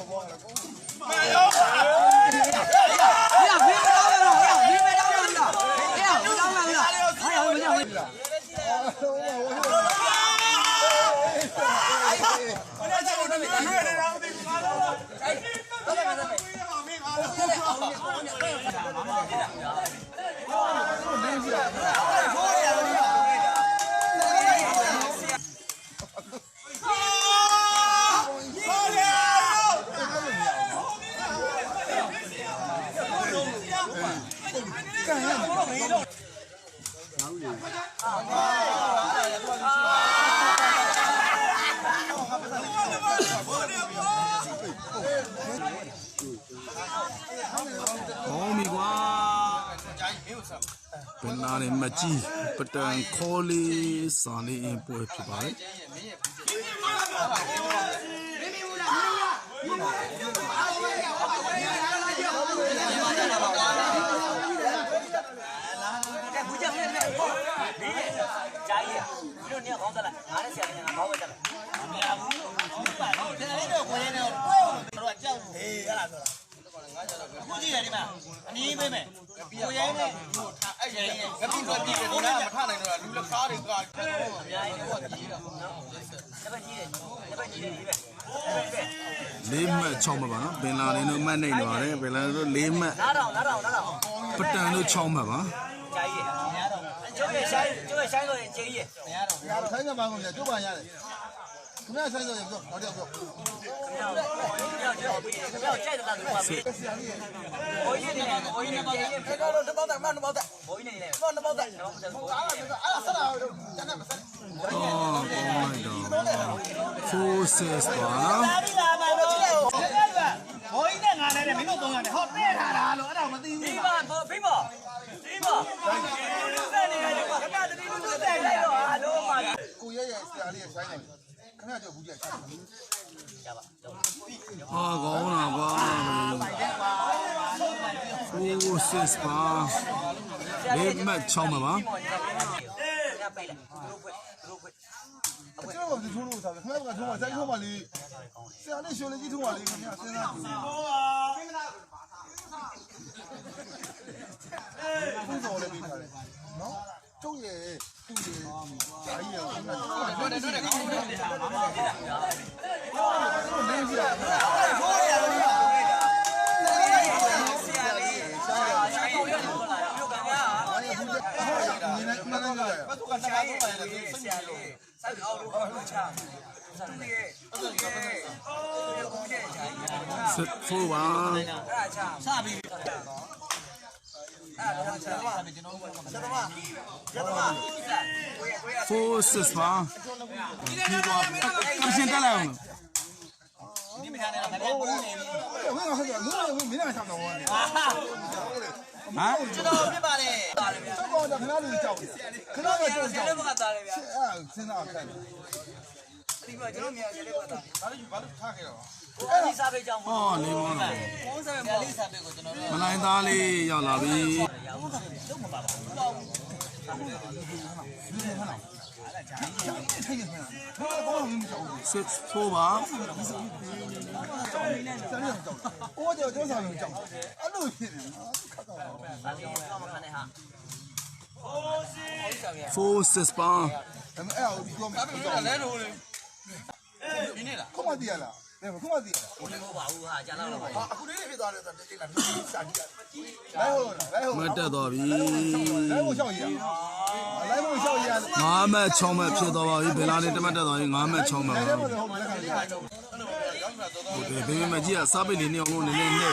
ောင်းပြီကွာ ဘယ်နာနေမကြီးပတန်ခေါ်လေးစာလေးအင်းပွဲဖြစ်ပါတယ်ဘူးကြဘူးကြနေဂျာကြီးဒီလိုနေခေါင်းတက်လိုက်ငါလည်းဆရာကြီးငါခေါင်းပဲတက်လိုက်မရဘူးဟုတ်ပါဘူးဒါလေးတော့ကိုရင်းတော့တော့ကြောက်ဟေးအဲ့လားဆိုတာအခုကြည့်ရတယ်မအနည်းပေးမယ်ကိုရင်းနဲ့အဲ့ရ င်းရဲ့ငပိထွက်ပြီးတယ်ဒီနားမထနိုင်တော့လူလက်ကားတွေကအများကြီးတော့ကြီးတော့နော်တပတ်ကြီးတယ်တပတ်ကြီးတယ်ဒီပဲလေးမှတ်6မှတ်ပါနော်ဘင်လာနေတို့မှတ်နေတော့တယ်ဘင်လာတို့လေးမှတ်နားတော့နားတော့နားတော့ပတန်တို့6မှတ်ပါဂျာကြီးကျုပ်ရဲ့ဆိုင်ကျုပ်ရဲ့ဆိုင်ဆိုရင်ဂျေးကြီးမရတော့ညာထိုင်းကမှကုန်ကြကျုပ်ပါရတယ် ခင်ဗျာဆိုင်ဆိုရင်ပြောတော့ပြောကြောက်ကြောက်ပြီးကြောက်ကြိုက်တယ်လားသူကပြီးဘိုးကြီးနေတယ်ဘိုးကြီးနေဂျေးကြီးတော့တော့တော့တော့မတော့တော့ဘိုးကြီးနေတယ်တော့တော့တော့တော့ဘိုးကြီးအဲ့ဆက်လာတော့ကျန်တယ်မဆက်အော်ကောင်းလိုက်တော့ forces ပါနော်ဒီလာပါတော့ဘောင်းနဲ့ငါနဲ့မင်းတို့သုံးရတယ်ဟောတဲ့ထားတာလို့အဲ့ဒါမသိဒီဘူးပါဖိပါဒီပါစနေရတယ်ကွာခဏတတိလူလူတက်လိုက်တော့အားလုံးပါကိုရဲရဲ့ဆရာလေးရဲ့ဆိုင်တယ် ခင်ဗျာကျုပ်ဘူးကြချက်ရပါတော့ဟာကောင်းတာကွာ forces ပါလေးမှတ်6မှတ်ပါညပိတ်လိုက်သူတို့ဖွင့်သူတို့ဖွင့်ကျွန်တော်ကဒီထုံးလို့စားတယ်ခင်ဗျာကထုံးပါဆိုင်ထုံးပါလေဆရာလေးရှင်လေးကြီးထုံးပါလေခင်ဗျာစဉ်းစားကြည့်ဘုံတော်လေးပြီးထားတယ်နော်ကျုပ်ရဲ့သူ့ရဲ့ဓာကြီးရဲ့ခင်ဗျာတော့တယ်တော့တယ်ကောင်းတယ်ဆရာလေးဆရာလေးကိုရောက်လာမြို့ကဗျာဒီနေ့မှန်းနေတယ်သူကတကားတော့ပါတယ်ဆရာလေးစိုက်အောင်လို့ချာ ဆရာလေးအဲ့ဒါရဲ့အော်ကိုတဲ့ချာကြီး4ပါအဲ့ဒါချာစပြီ အဲ့ဒါတော့ချာပါကျွန်တော်ဆက်တော့ဆက်တော့ကိုရကိုရ forces ပါဒီတော့အရှင်တက်လိုက်အောင်ဒီမထားနဲ့လည်းဘုန်းနေပြီဝင်းကဟုတ်တယ်မင်းမင်းမင်းနဲ့ဆောင်တော့ဝင်တယ်ဟမ်ကျွန်တော်ပြပါလေတာလေဗျာတော့ကောခဏလေးကြောက်တယ်ခဏလေးကြောက်ဆရာလေးဘကတာလေဗျာအဲ့စဉ်းစားခဲ့တယ်ဒီမှာကျွန်တော်မြန်ဆရာလေးဘကတာဘာလို့ဘာလို့ထားခဲ့တော့အဲ့ ဒီစားပေးကြောင်းဟောလေးမောတော့ဘုန်းစားဆရာလေးစားပေးကိုကျွန်တော်တို့မလိုင်းသားလေးရောက်လာပြီလုံးမပါပါဘူးထိုင်နေမှာဘာလို့မကြောက်ဘူး6 4ပါဆက်နေကြောက်အိုးကြောက်ကြောက်ဆောင်ကြောက်အဲ့လိုဖြစ်နေခတ်တော့စားလေးတော့မခံနဲ့ဟာ forces ပါဒါပေမဲ့အဲ့ဒါကိုပြောမယ်ကြောက်လဲလို့ဒီနေ့လားခုမှတည်ရလား ဒါခုမှတည်ရလား ဘုန်းနေပါဘူးဟာကျန်တော့ပါ ဟာအခုလေးဖြစ်သွားတယ်ဆိုတော့တိတ်လာစာကြည့်လိုက်ဟုတ်လားလိုက်ဟုတ် မတက်တော့ပြီ လိုက်ဟုတ်ရှောက်ရလိုက်ဟုတ်ရှောက်ရ 5မှတ်6မှတ်ဖြစ်တော့ပါပြီဘယ်လာနေတမတ်တက်တော့ပြီ5မှတ်6မှတ် အဲ့ ပါ ဒါမှဟုတ်မယ်ခါလေး ဟုတ်တယ်ဘေးမကြီးကစားပိတ်လေးနေအောင်လို့နည်းနည်းနေ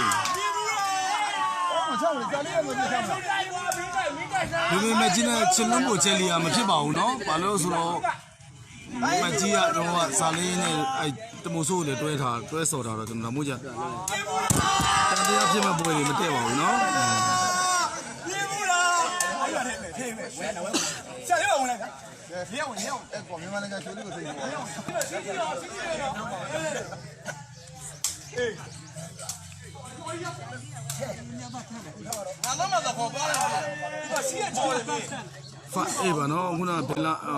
အော်ချောက်လေကြာလေးရမပြချောက်လား ဘေးမကြီးနဲ့ချင်လုံးကိုချဲလီယာမဖြစ်ပါဘူးเนาะဘာလို့ဆိုတော့ မကြီးကတော့ဇာလေးနဲ့အဲတမိုးဆိုးလည်းတွဲထားတွဲစော်ထားတော့ကျွန်တော်မို့ကြတန်တရားဖြစ်မဲ့ပွဲတွေမတည့်ပါဘူးနော်ပြေးဘူးလားဘာရလဲဖေးမယ်ဝဲနော်ဆရာရောဝင်လိုက်ဖေးရောဝင်ရောအဲ့ကောမြန်မာနိုင်ငံရှင်တွေကိုသိနေတယ်ဆရာရောဆရာရောအေးငါမမတော့ခေါ်ပါလားဒီကစီးရချော်တယ် ဖတ်အေးပါနော်ခုနကဘယ်လာအာ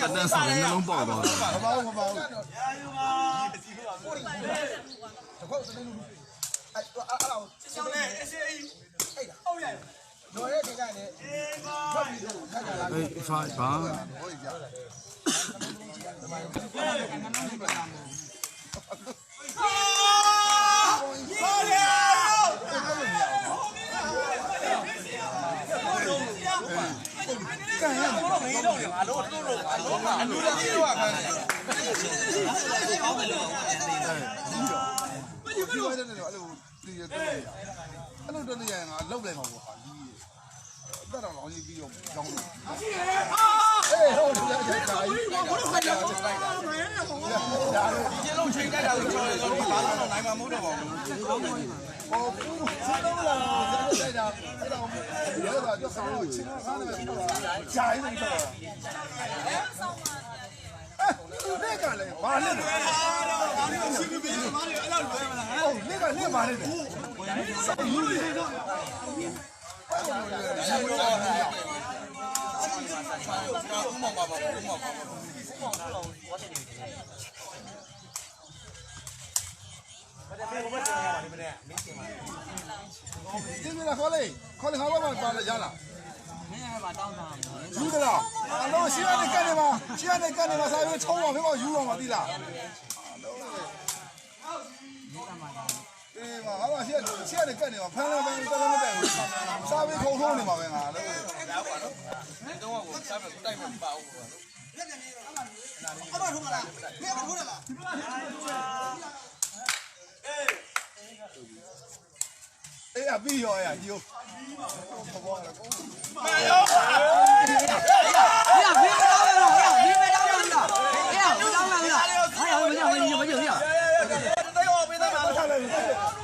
တတန်းစားတယ်နှလုံးပေါက်သွားတယ်ဘာဘာဘာဘာကိုဒီတခုတ်စနေလူအဲ့အဲ့အဲ့ရှောင်းနေအစီအေးအဲ့ဒါဟုတ်ရဲ့တော်ရဲ့ဒီကနေ့ထွက်ပြီးတော့ခ က်ကြလာအေး5ပါဟိုကြဒီဝဲတဲ့နေတော့အဲ့လိုဒီရတဲ့အဲ့လိုတော့နေရငါလောက်လိုက်မှာပေါ့ဟာဒီ တက်တော့လောင်းကြီးပြီးတော့ကြောင်းလို့အေးဟုတ်တယ်ကြာကြာကြီးဒါတော့ဒီကျလုံးချိန်တိုက်တာလို့ပြောတယ်ဆိုတော့ဘာလို့နိုင်မှာမဟုတ်တော့ပါဘူးဟောဘူးဆက်တော့လာဆက်တိုက်တာအဲ့တော့ဒီကတော့ကြောက်ဆောင်လို့ချင်းကားနေတယ်ကြာရင်တော့အဲ့ဒီကလည်းဘာလဲရှိပြီပြီမားတယ်အဲ့လိုလွယ်မလားဟုတ်နေ့ကနေ့မားတယ်စောက်ယူတယ် ဒီမလားခေါ်လေခေါ်လေခေါ်ပါပါရလားမင်းကမှတောင်းတာယူတယ်လားအလုံးရှိရတဲ့ကနေမှာရှိရတဲ့ကနေမှာစာရေးချုံးပါဖေးပါယူအောင်မသိလား အေးမှာဟာရှိရရှိရတဲ့ကနေမှာဖမ်းလို့ပဲတော်တော်မတိုင်ဘူးစာရေးခုံထုံးနေမှာပဲငါလို့ဒါပါနော်ဒီတော့ကိုစာရေးတိုက်မပါဘူးအေးအပြီးရောရဒီကိုဘောလာကို ထားလိုက်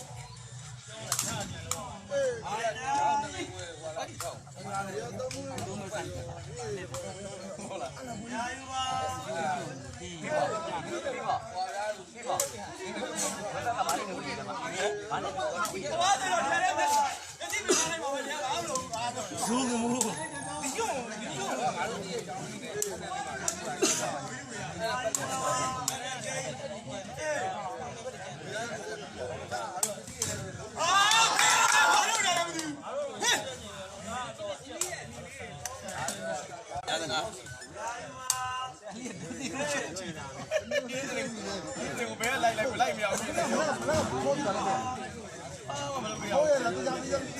ဇူးကမူးဒီကျောင်းဒီကျောင်းငါတို့ဒီကျောင်း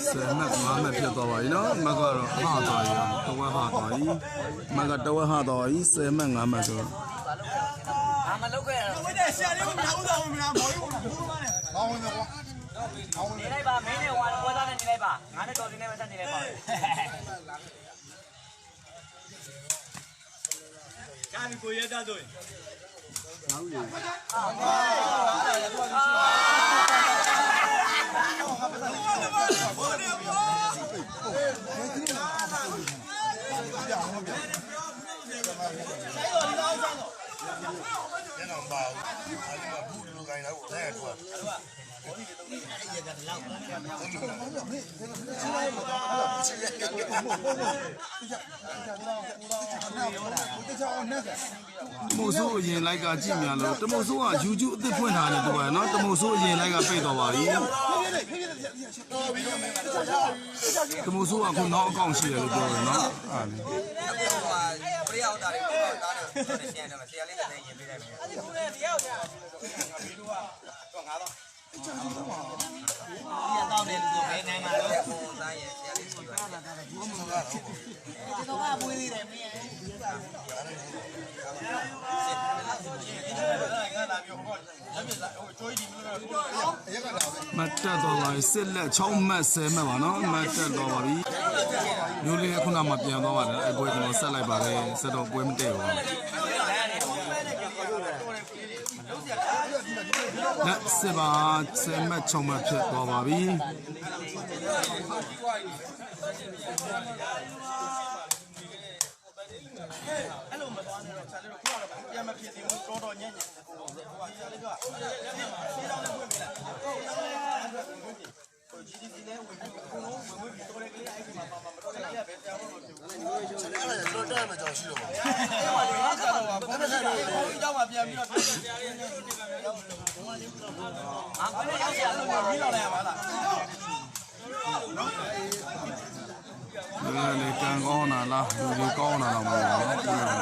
ဆယ်မှတ်5မှတ်ဖြစ်သွားပါပြီနော်မက်ကတော့ဟာသွားပြီတဝက်ဟာသွားပြီမက်ကတဝက်ဟာသွားပြီဆယ်မှတ်5မှတ်ဆိုတော့ဘာမလုပ်ခဲ့ရတော့ကောင်းဝင်တော့ကွာကောင်းဝင်နေလိုက်ပါမင်းနဲ့ဟိုကတော့ပွဲသားနဲ့နေလိုက်ပါငါနဲ့တော်စင်းနဲ့မဆက်နေလိုက်ပါ ကာမီကိုရတတ်ဆိုရင်တခြားအောင်နဲ့တ မို့ဆိုးအရင်လိုက်ကကြည့်မြန်လို့တမို့ဆိုးက YouTube အသစ်ဖွင့်ထားတယ်တူပါနော်တမို့ဆိုးအရင်လိုက်ကပိတ်သွားပါပြီတမို့ဆိုးကခုနောက်အကောင့်ရှိတယ်လို့ပြောတယ်နော်အဲ့ပရိယောတာလေးကိုတားတယ်ဆိုရှင်းတယ်ဆရာလေးလည်းရင်ပေးလိုက်မယ်ဒီကုနဲ့တရားရောက်ကြဒီကတော့ တယ်လို့ပဲနိုင်မှာတော့ပုံသားရဲ့ဆရာလေးရှိပါတယ်ရက်ကလာပဲမတ်တက်တော့ပါပြီစစ်လက်6မှတ်10မှတ်ပါနော်မတ်တက်တော့ပါပြီမျိုးလေးခုနမှပြန်သွားပါတယ်အကွဲကျွန်တော်ဆက်လိုက်ပါတယ်ဆက်တော့ပွဲမတည့်ဘူး လက်စစ်ပါ10မှတ်6မှတ်ဖြစ်သွားပါပြီအဲ့လိုမသွားနဲ့တော့ဆရာလေးတို့ခုကတော့ပြန်မဖြစ်သေးဘူးတော်တော်ညံ့ညံ့ဟိုဟာဆရာလေးကဆေးတောင်းနဲ့ဖွင့်ပေးလိုက်ဟို GDP လဲဝင်ပြီးအကုန်လုံးဝင်ဝင်ပြီးတော်တယ်ကလေးအဲ့ဒီမှာပါမှာမတော်တယ်ကလေးကပဲတရားလို့လို့ပြောတယ်အဲ့ဒါကျွန်တော်တက်မှာကြောက်ရှိတော့ပါအဲ့မှာလေငါကတော့ဘာမှမဆိုင်ဘူးဟိုအကြောင်းမှပြန်ပြီးတော့ပြန်ဆရာလေးနဲ့ဒီကံရောက်တယ်အာဘယ်နဲ့ရောက်ရလဲ ပြီးတော့လည်းရပါလားဒီလေကံကောင်းတာလားလူတွေကောင်းတာလားမဟုတ်ဘူးနော်ပြန်ကောင်းတာ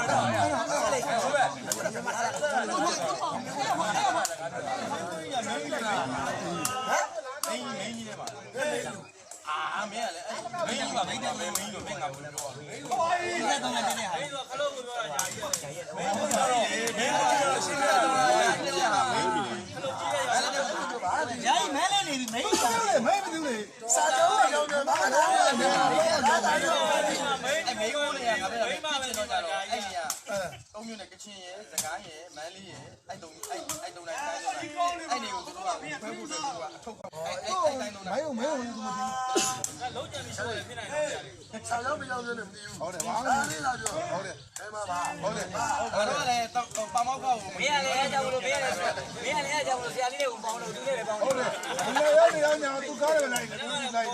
မင်းကြီးမင်းကြီးနဲ့ပါအာမင်းကလည်းမင်းကြီးပါမင်းတဲ့မင်းကြီးလို့မင်းငါဘူးတော့ ဒီကတော့လည်းတင်းနေဟာ မင်းကတော့မင်းကတော့ရှင်းပြတော့မင်းကြီးဟာမင်းကြီး ဂျာကြီးမဲလဲနေပြီမဲကြီး မင်းမသိဘူးစာကြောင်းကြောင်းဘာသာလဲမင်းကဒါတော့အဲ့မင်းကိုလည်းငါပြောတာဖြစ်ချင်တော့ကြတော့အဲ့ဒီကတုံးမျိုးနဲ့က ချင်းရဲ့စကိုင်းရဲ့မန်းလေးရဲ့အဲ့တုံအဲ့အဲ့တုံတိုင်းတိုင်းအဲ့နေကိုသူတို့ကဘယ်ဘုရားသူကအထုတ်ခေါ်အဲ့အဲ့တိုင်းတုံတိုင်းမဲရောမဲရောဘူးသူမသိဘူးအဲ့လုံးကြံပြီးရှိုးရဖြစ်နိုင်တယ်ဆာရောက်မရောက်လည်းမသိဘူးဟုတ်တယ်ဘာလို့လဲပြောဟုတ်တယ်အဲ့မှာပါဟုတ်တယ်ဘာတော့လဲပါမောက်ကောက်ကိုမင်းကလည်းအဲ့ကြောင့်လို့မင်းကလည်းမင်းကလည်းအဲ့ကြောင့်လို့ဆရာလေးတွေကိုပေါင်းလို့သူလည်းပဲပေါင်းဟုတ်တယ်ဒီလိုရောက်နေတော့ညာသူကားလည်းလိုက်လိုက်လိုက်ဘ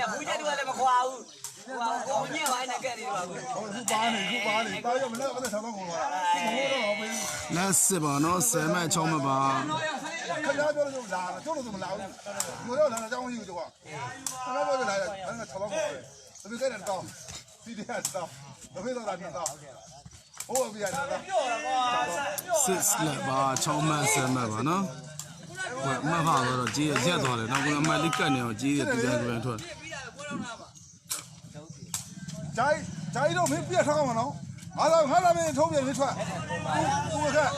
ယ်ဘူးကျတူကလည်းမခွာဘူး ဟိုညက်ပိုင်းနဲ့ကက်နေပါဘူးဟိုခုပါနေခုပါနေပါရမလဲအဲ့ဒါဆောင်းတော့ကုန်ပါလားဟိုတော့မပေးဘူးလက်စစ်ပါနော်ဆယ်မတ်ချောင်းမပါခင်ဗျားပြောလို့လာတော့လို့မလာဘူးငိုတော့လာတော့ကြောင်းကြီးကိုတော့ခင်ဗျားပြောလို့လာတယ်အဲ့ဒါဆောင်းတော့ကုန်တယ်တပိကဲနဲ့တော့စီဒီအက်တော့တပိတော့လာနေတော့ဟိုအပြရတာပြောတာကွာစစ်လက်ပါချောင်းမတ်ဆယ်မတ်ပါနော်ဟုတ်အမှတ်ဟာတော့ကြေးရက်သွားတယ်နောက်ကလည်းအမှတ်လေးကတ်နေအောင်ကြေးရတူတူပြန်ထွက် ဂျိုင်းဂျိုင်းတော့မင်းပြတ်ထားမှာနော်ငါတော့ငါတော့မင်းထုတ်ပြန်လေးထွက်ဦးဦးခက်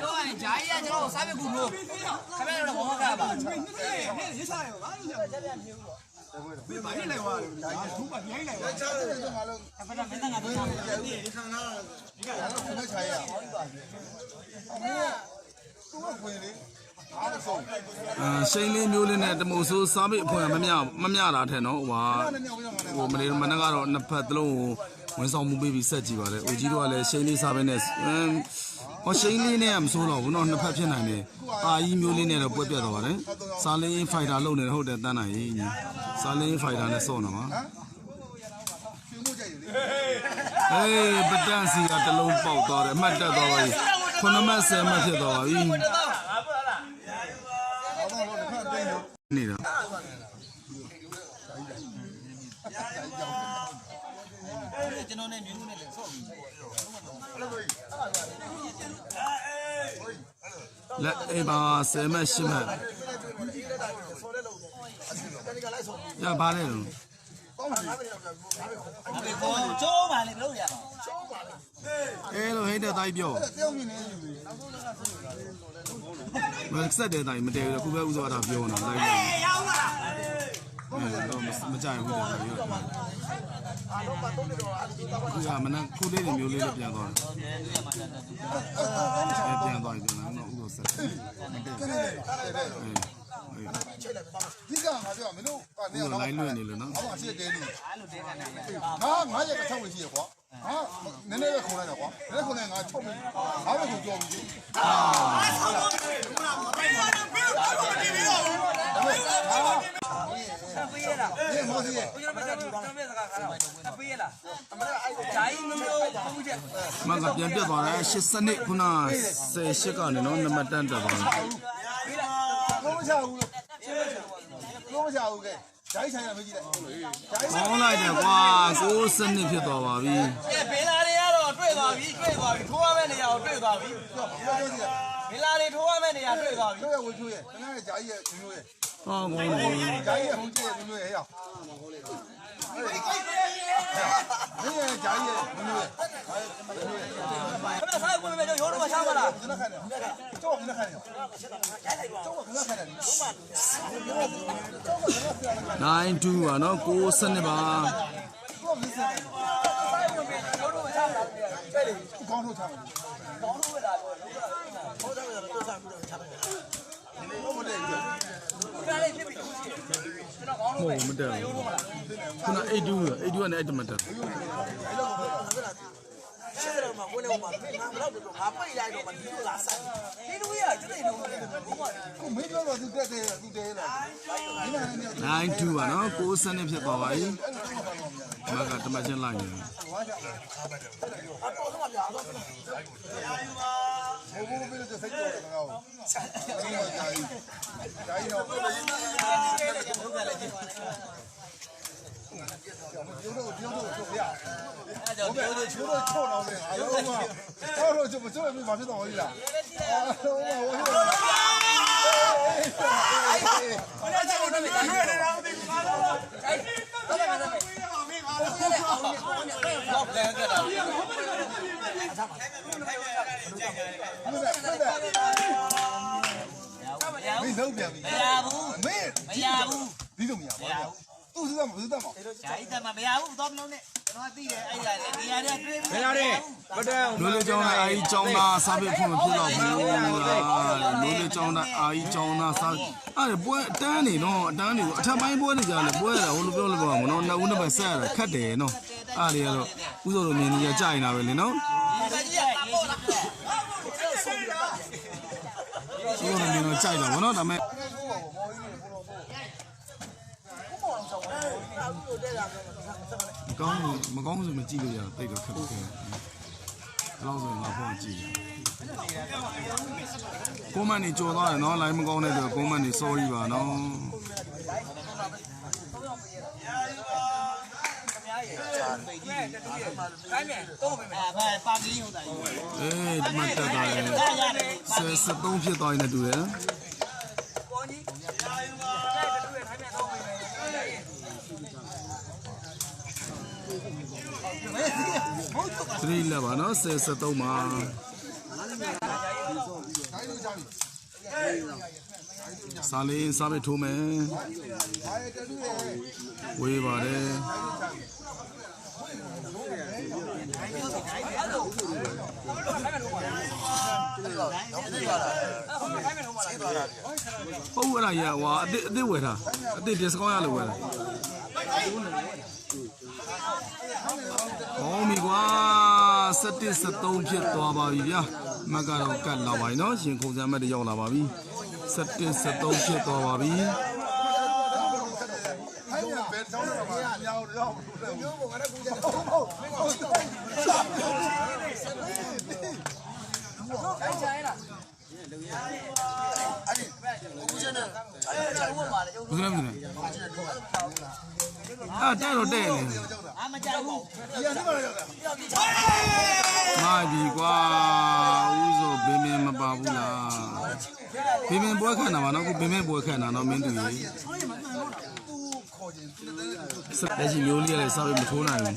ကျောင်းဂျာရီကကျွန်တော်စားပြကူလို့ခမရတော့ဘောမကပါ။ဟဲ့ရေးစားရော။ဘာလို့လဲ။ ဘယ်မှာလဲဝါလဲဒါသူကညိုင်းလိုက်ဝါချားတယ်ငါလုံးအဖက်မင်းသားငါတို့ဒီခံလာဒီကလည်းမချာရအောင်ပါဘူးအဲ့သူကခွေလေးအဲရှိန်လေးမျိုးလေးနဲ့တမို့ဆိုးစားမိအဖွင့်မမြမမြတာထဲနော်ဟိုပါဟိုမနေ့မနေ့ကတော့နှစ်ဖက်သလုံးကိုဝန်ဆောင်မှုပေးပြီးဆက်ကြည့်ပါလေ။အိုကြီးတို့ကလည်းရှိန်လေးစားပဲနဲ့ ဟောရှိန်လေးနဲ့ကမစိုးတော့ဘူးနော်နှစ်ဖက်ဖြစ်နိုင်တယ်။အာကြီးမျိုးလေးနဲ့တော့ပွက်ပြတ်သွားပါတယ်။စားလင်းဖိုက်တာလုပ်နေတယ်ဟုတ်တယ်တန်းနိုင်ကြီး။စားလင်းဖိုက်တာနဲ့စော့နေမှာဖြူမှုကြိုက်လေ။အေးပတန့်စီကတစ်လုံးပေါက်သွားတယ်အမှတ်တက်သွားပါပြီ။ခုနမဆယ်မှတ်ဖြစ်သွားပါပြီဘာမှမလုပ်ခန့်တိုင်းလို့။နေတာကျွန်တော်နဲ့မျိုးနဲ့လည်းဆော့ပြီး လက်အေးပါဆယ်မှတ်ရှစ်မှတ်ရပါလေတော့ဒီကိုကျိုးပါလေလို့ရပါအဲလိုဟိတ်တဲ့တိုင်းပြောတယောက်မြင်နေယူလေမဆက်တဲ့တိုင်းမတည့်ဘူးခုပဲဥစွာတာပြောနေတာလိုက်တယ်ရောက်ပါအဲ တော့မကြိုက်ဘူးတဲ့ပြောခုကမနခုလေးတွေမျိုးလေးတွေပြန်သွားတယ်ပြန်သွားပြီပြန်တော့ဥသောဆက်အေးအေးဒီကငါပြောမင်းတို့ကနေဥတော့လိုက်လွင့်နေလို့နော်ဘာမှရှိတယ်လေအဲ့လိုတင်းကနေတယ်ငါငါရဲ့အချောက်ဝင်ရှိရကွာဟာနည်းနည်းပဲခုံလိုက်တော့ကွာနည်းနည်းခုံလိုက်ငါချုပ်ပြီငါပဲခုကြော်ပြီပေးရလားဒီမော် စီရဲ့ဘယ်မှာကျွန်တော်ကျွန်တော်စကားခါတော့ပေးရလားဂျာကြီးမျိုးဘူးချက်မကပြန်ပြတ်သွားတယ်80နှစ်ခုန18ကနေနော်နံပါတ်တန်းတက်သွားတယ်လုံးမချဘူးလို့လုံးမချဘူးကဲဂျိုင်းဆိုင်ရမကြည့်လိုက်ဂျိုင်းဆိုင်ဟောလိုက်တယ်ကွာ60နှစ်ဖြစ်သွားပါပြီကဲဘေလာတွေကတော့တွေ့သွားပြီတွေ့သွားပြီထိုးရမယ့်နေရာကိုတွေ့သွားပြီ ပြောပြောကြည့်ဘေလာတွေထိုးရမယ့်နေရာတွေ့သွားပြီတို့ရဲ့ဝချွေးရဲ့တနည်းဂျိုင်းရဲ့မျိုးရဲ့ဟောကောင်းတယ်ဂျိုင်းရဲ့ဟိုကျရဲ့မျိုးရဲ့ဟဲ့ရောက်မင်းရဲ့ဂျိုင်းရဲ့မျိုးရဲ့ခဏစားကိုပဲရောတော့ချားပါလားခဏခဏကြောက်ခဏခဏကြောက်ခဏခဏ92ပါနော်60နှစ်ပါတော့မစက်ကောင်းတော့ထား စားပြီးတော့ချပါမယ်ဟုတ်မတက်ဘူး။ဒါလေးဖြစ်ပြီးခုချင်းကျွန်တော်ကောင်းလို့ပဲ။ဟုတ်မတက်ဘူး။ခုန8တူးက8တူးကလည်း8မတက်ဘူး။ရှေ့တော့မှာဝင်တော့မှာငါမလောက်တော့ငါပိတ်လိုက်တော့မဒီလိုလာဆိုင်။ဒီလိုရကျွန်တော်တို့ကကိုမင်းပြောတော့သူတက်တယ်သူတဲလား။ဒီမှာလည်း92ပါနော်ကိုစနစ်ဖြစ်သွားပါပြီ။မကတမချင်းလိုက်နေ။ဘာကြောင့်လဲ။ ဘိုးပြီးတော့စိတ်ကြောက်တယ်ငါ့ကိုဆိုင်ဂျာကြီးဂျာကြီးတော့ပြောတော့ပြောတော့ချုပ်ရအဲ့တော့ပြောတော့ချိုးတော့ချုံတော့တယ်အလုံးကအဲ့တော့ကျွန်တော်ကျွန်တော်မဖြစ်တော့ဘူးလားအ မင်းလုံးပြန်ပြီမရဘူးမင်းမရဘူးဒီလိုမရဘူးသူစမ်းမသူစမ်းမဓာတ်တက်မှာမရဘူးတော့မလုံးနဲ့ကျွန် တော်သိတယ်အဲ့ဒါလေနေရာတွေတွေ့ပြီမရတဲ့မတန်လူလေးကျောင်းသားအာကြီးကျောင်းသားစားပြီးဖွင့်မဖြစ်တော့ဘူးလားလူလေးကျောင်းသားအာကြီးကျောင်းသားစားအဲ့ပွဲအတန်းနေတော့အတန်းတွေကိုအထက်ပိုင်းပွဲတွေကြတယ်ပွဲရတာဟိုလိုပြောလို့ပြောမှာမနော်နှစ်ဦးနှစ်ပတ်ဆက်ရတာခက်တယ်နော်အဲ့ဒီကတော့ဥစ္စာလိုမြင်နေကြကြရင်တာပဲလေနော်ဆက်ကြီးကရေးလာဥစ္စာလိုမြင်တော့ကြိုက်တာဗောနော်ဒါပေမဲ့ကောင်း မကောင်းဆိုမကြည့်လို့ရတိတ်တော့ခက်ခဲအဲ့လောက်ဆိုငါဖုန်းကြည့်ကိုမန်နေကြော်သွားတယ်နော် line မကောင်းတဲ့အတွက်ကိုမန်နေ sorry ပါနော်အဲဘာပါကလေးဟုတ်တာအေးဒီမှာတက်သွားတယ်ဒါရတယ်ဆယ်73ဖြစ်သွားရင်လည်းတူတယ် သတိလက်ပါနော်ဆယ်73မှာတိုင်းလို့ကြာပြီစားလေးစားပြီးထိုးမယ်အားရတူရဲ့ဝေးပါတယ်ဟုတ်အဲ့ဒါရဟွာအစ်အစ်ဝယ်တာအစ် discount ရလို့ဝယ်တာ ပြီကွာ17 73ဖြစ်သွားပါပြီဗျာမက်ကတော့ကတ်လာပါပြီနော်ရှင်ခုံစံမက်တရောက်လာပါပြီ17 73ဖြစ်သွားပါပြီဘယ်လိုလဲဘယ်လိုလဲအာတဲ့တော့တဲ့နေ မကြောက်ဘူးဒီကနေ့မှရောက်တာမာပြီကွာဦးဆိုဘင်းမင်းမပါဘူးလားဘင်းမင်းပွဲခန့်တာပါနော်ခုဘင်းမင်းပွဲခန့်တာနော်မင်းတူကြီးသူခေါ်ခြင်းသူလည်းသူစက်တက်ရှိမျိုးလေးလည်းစားပြီးမထိုးနိုင်ဘူး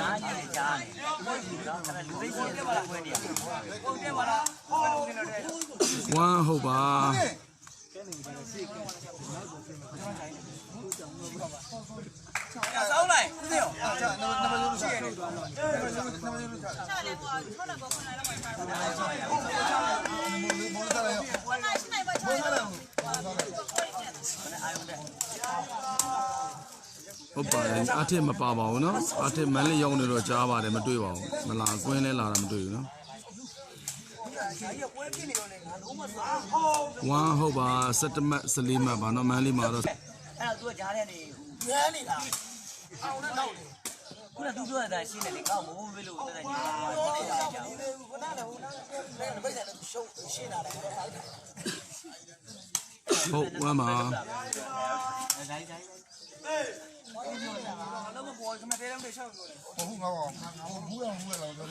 နားကြီးကြားတယ်လူသိရှိတယ်ပါလားခွဲနေဟုတ်တယ်ပါလားဝမ်းဟုတ်ပါ ။ဆောင်းလိုက်ဦးဇင်းရော။အဲ့ဒါနံပါတ်နံပါတ်လို့ရှိရတယ်။နံပါတ်လို့နံပါတ်လို့ချ။ချလည်းပေါ့6နဲ့ပေါ့9နဲ့လောက်ပဲပါ။ဆောင်းလိုက်။မော်စားလိုက်ရော။9နဲ့9နဲ့ပေါ့6နဲ့။ဟုတ်ပါတယ်အထက်မပါပါဘူးเนาะအထက်မန်းလေးရောက်နေတော့ကြားပါတယ်မတွေ့ပါဘူးမလာကွင်းလဲလာတာမတွေ့ဘူးเนาะဝမ်းဟုတ်ပါ7မှတ်14မှတ်ပါเนาะမန်းလေးမှာတော့ အဲ့တော့သူကကြားတဲ့နေငန်းနေတာအောင်နဲ့တော့ခုနကသူပြောတာရှင်းတယ်လေကောက်မဟုတ်ဘူးလို့တက်တယ်ညီမဟိုနေတာဟိုနားလည်းဟိုနားလည်းပိတ်တယ်ရှုံးရှင်းတာလေဟုတ်ဝမ်းပါဒါကြီးဒါကြီးတော့ဘောကမတဲတော့ရှောက်လို့ဟုတ်ငါဟိုဘူးအောင်ဘူးလည်းတော့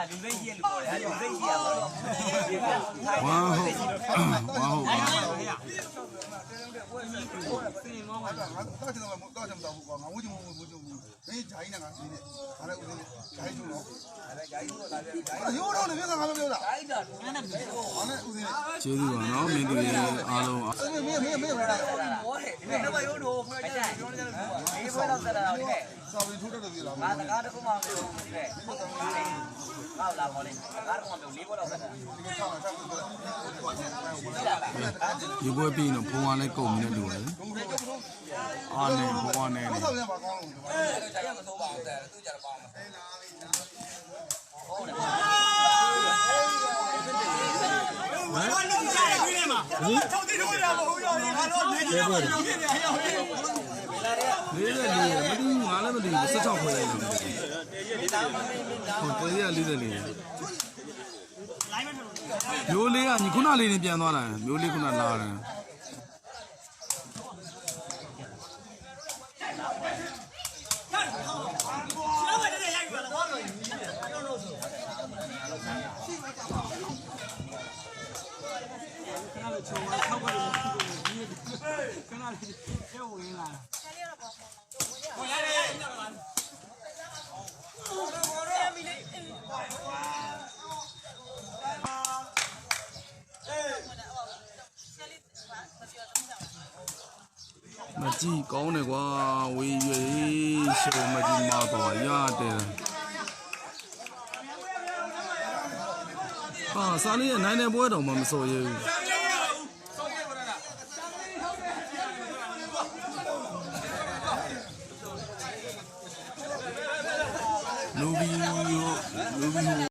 အေးအဲ့လူသိရှိရလို့ပြောတယ်အဲ့လူသိရှိရပါတော့ဝမ်းဟုတ်ဝမ်းဟုတ်ပါငါတော့ကျွန်တော်တော့ကျွန်တော်တော့ငါဝူးချင်ဝူးဝူးချင်ဝူးမင်းဂျာကြီးနဲ့ငါစီးနေငါလည်းဦးလေးဂျာကြီးတို့နော်ရိုးတော့လည်းပြောတာငါမပြောတာအဲ့ဒါငါနဲ့မပြောငါနဲ့ဦးလေးကျေးဇူးပါနော်မင်းတို့ရဲ့အားလုံးမင်းမင်းမင်းမင်းမောတယ်တော့ရုံးတော့ခွဲကြတယ်ပြောနေတယ်ဒီဘွဲတော့ဆက်တာတော့ဒီမဲ့ စာပြီးထိုးတတ်တယ်လားငါစကားတစ်ခုမှမပြောဘူးဒီမဲ့ဟောက်လာခေါ်နေစကားတစ်ခုမှမပြောလေးဘွဲတော့ဆက်တာဒီကချောင်းချောင်းကိုဒီပွဲပြီးတော့ဘုံကလည်းကုန်ပြီနဲ့တူတယ်အားနေဘုံကနဲ့ဆောက်ရပါကောင်းလို့ဒါရမစိုးပါဘူးတဲ့သူကြတော့ပါမလေးတဲ့လေးမတူ ငါလည်းမတူ16ခွဲလိုက်တယ်ဟုတ်တယ်ရလေးတဲ့လေးမျိုးလေးကညီခုနလေးနေပြန်သွားတာမျိုးလေးခုနလာတယ် မကြည့်ကောင်းတယ်ကွာဝေးရွေးရှုံမကြည့်မတော့ရတယ်ဟာစားလေးရဲ့နိုင်တဲ့ပွဲတော်မှမစိုးရဘူး လူဘီလူဘီ